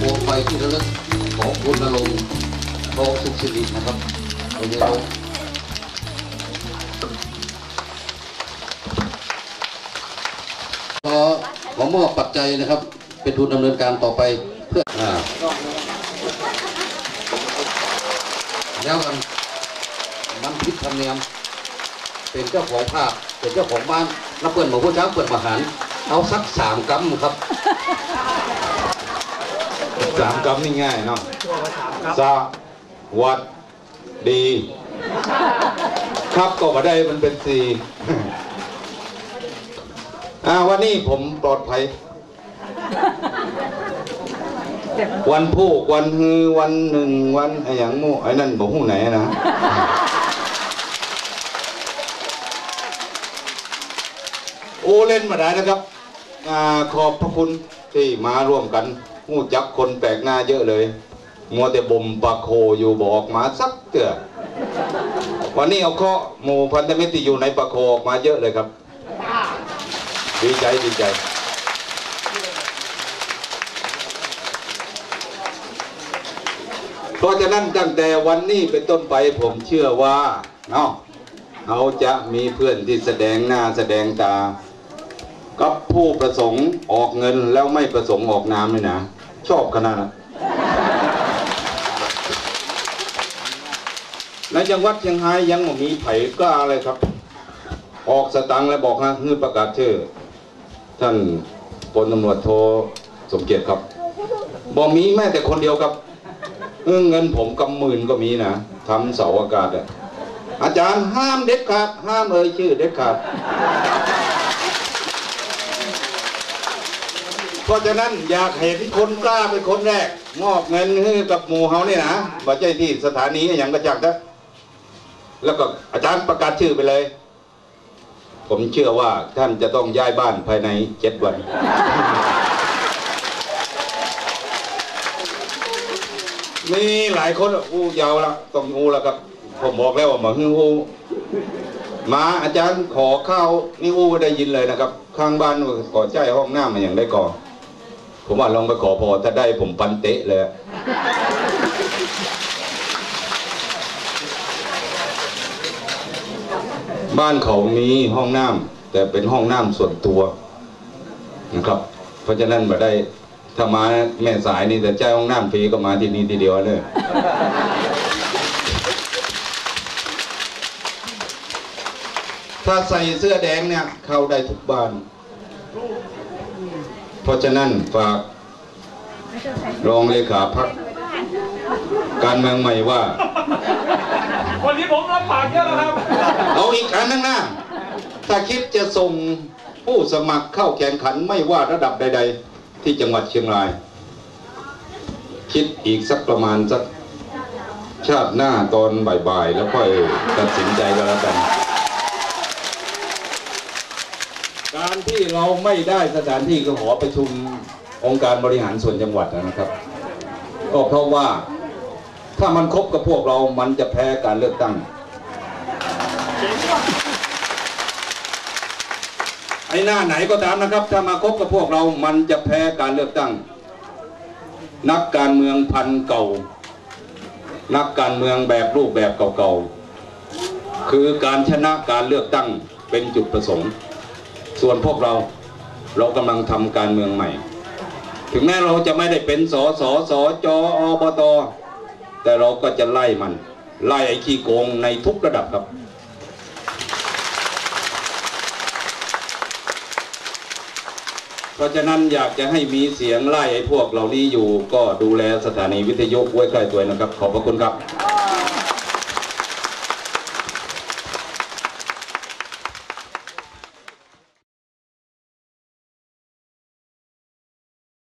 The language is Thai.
ที่ระลึกของคุณนรงค์ทองสุขสิรินะครับเป็นไงครับขอขอมอบปัจจัยนะครับ เป็นทุนดำเนินการต่อไปเพื่ออ่าแล้วกันมันพิษธรรมเนียม เป็นเจ้าของภาพเป็นเจ้าของบ้านแล้วเปิดหมูผู้ช้างเปิดมาหารเอาสักสามกัมครับ สามกำนี่ง่ายเนาะสวัสดี ครับก็มาได้มันเป็นสี่อ่าวันนี้ผมปลอดภัย วันพูกวันฮือ วันหนึ่งวันไอ้หยังหมู่ไอ้นั่นบอกหูไหนนะโอเล่นมาได้นะครับอาขอบพระคุณที่มาร่วมกัน หู้จักคนแปลกหน้าเยอะเลย มัวแต่บ่มปากโคอยู่บอกมาสักเตือวันนี้เอาเคาะหมู่พันธมิตรที่อยู่ในปากโคออกมาเยอะเลยครับ ดีใจดีใจ เพราะฉะนั้นตั้งแต่วันนี้เป็นต้นไปผมเชื่อว่าเนาะเขาจะมีเพื่อนที่แสดงหน้าแสดงตากับผู้ประสงค์ออกเงินแล้วไม่ประสงค์ออกนามเลยนะ ชอบขนาดนั้นในจังหวัดเชียงรายยังมีไผ่กล้าเลยครับ ออกสตังค์แล้วบอกฮะฮือประกาศชื่อ ท่านพลตำรวจโทสมเกียรติครับบอกมีแม้แต่คนเดียวครับเออเงินผมกำหมื่นก็มีนะทำเสาอากาศอะอาจารย์ห้ามเด็ดขาด ห้ามเอ่ยชื่อเด็ดขาด เพราะฉะนั้นอยากเห็นคนกล้าเป็นคนแรก มอบเงินให้กับหมู่เฮานี่นะบัใจที่สถานีอย่างกระจักนะแล้วก็อาจารย์ประกาศชื่อไปเลย ผมเชื่อว่าท่านจะต้องย้ายบ้านภายในเจ็ดวัน มีหลายคนอู้ยาวละต้องอู้แล้วครับ ผมบอกแล้วว่ามาฮืออู้มาอาจารย์ขอข้าวนี่อู้ได้ยินเลยนะครับ ข้างบ้านขอใจห้องน้ำมาอย่างได้ก่อน ผมว่าลองไปขอพอถ้าได้ผมปันเตะเลย บ้านเขามีห้องน้ำแต่เป็นห้องน้ำส่วนตัวนะครับ เพราะฉะนั้นมาได้ถ้ามาแม่สายนี่แต่ใจาห้องน้ำฟรีก็มาที่นี่ทีเดียวเลยถ้าใส่เสื้อแดงเนี่ย เข้าได้ทุกบ้าน เพราะฉะนั้นฝากรองเลขาพักการเมืองใหม่ว่า วันนี้ผมรับปากเยอะแล้วครับ เอาอีกอันนึงนะถ้าคิดจะส่งผู้สมัครเข้าแข่งขันไม่ว่าระดับใด ๆ ที่จังหวัดเชียงราย คิดอีกสักประมาณสักชาติหน้าตอนบ่ายๆ แล้วค่อยตัดสินใจกันแล้วกัน การที่เราไม่ได้สถานที่ก็หอประชุมองค์การบริหารส่วนจังหวัดนะครับก็เพราะว่าถ้ามันคบกับพวกเรา มันจะแพ้การเลือกตั้งไอ้หน้าไหนก็ตามนะครับ ถ้ามาคบกับพวกเรา มันจะแพ้การเลือกตั้ง นักการเมืองพันเก่า นักการเมืองแบบรูปแบบเก่าๆ คือการชนะการเลือกตั้งเป็นจุดประสงค์ ส่วนพวกเราเรากำลังทำการเมืองใหม่ ถึงแม้เราจะไม่ได้เป็นสสสจอบตแต่เราก็จะไล่มัน ไล่ไอ้ขี้โกงในทุกระดับครับ เพราะฉะนั้นอยากจะให้มีเสียงไล่ไอ้พวกเหล่านี้อยู่ ก็ดูแลสถานีวิทยุไว้ใกล้ตัวนะครับ ขอบพระคุณครับ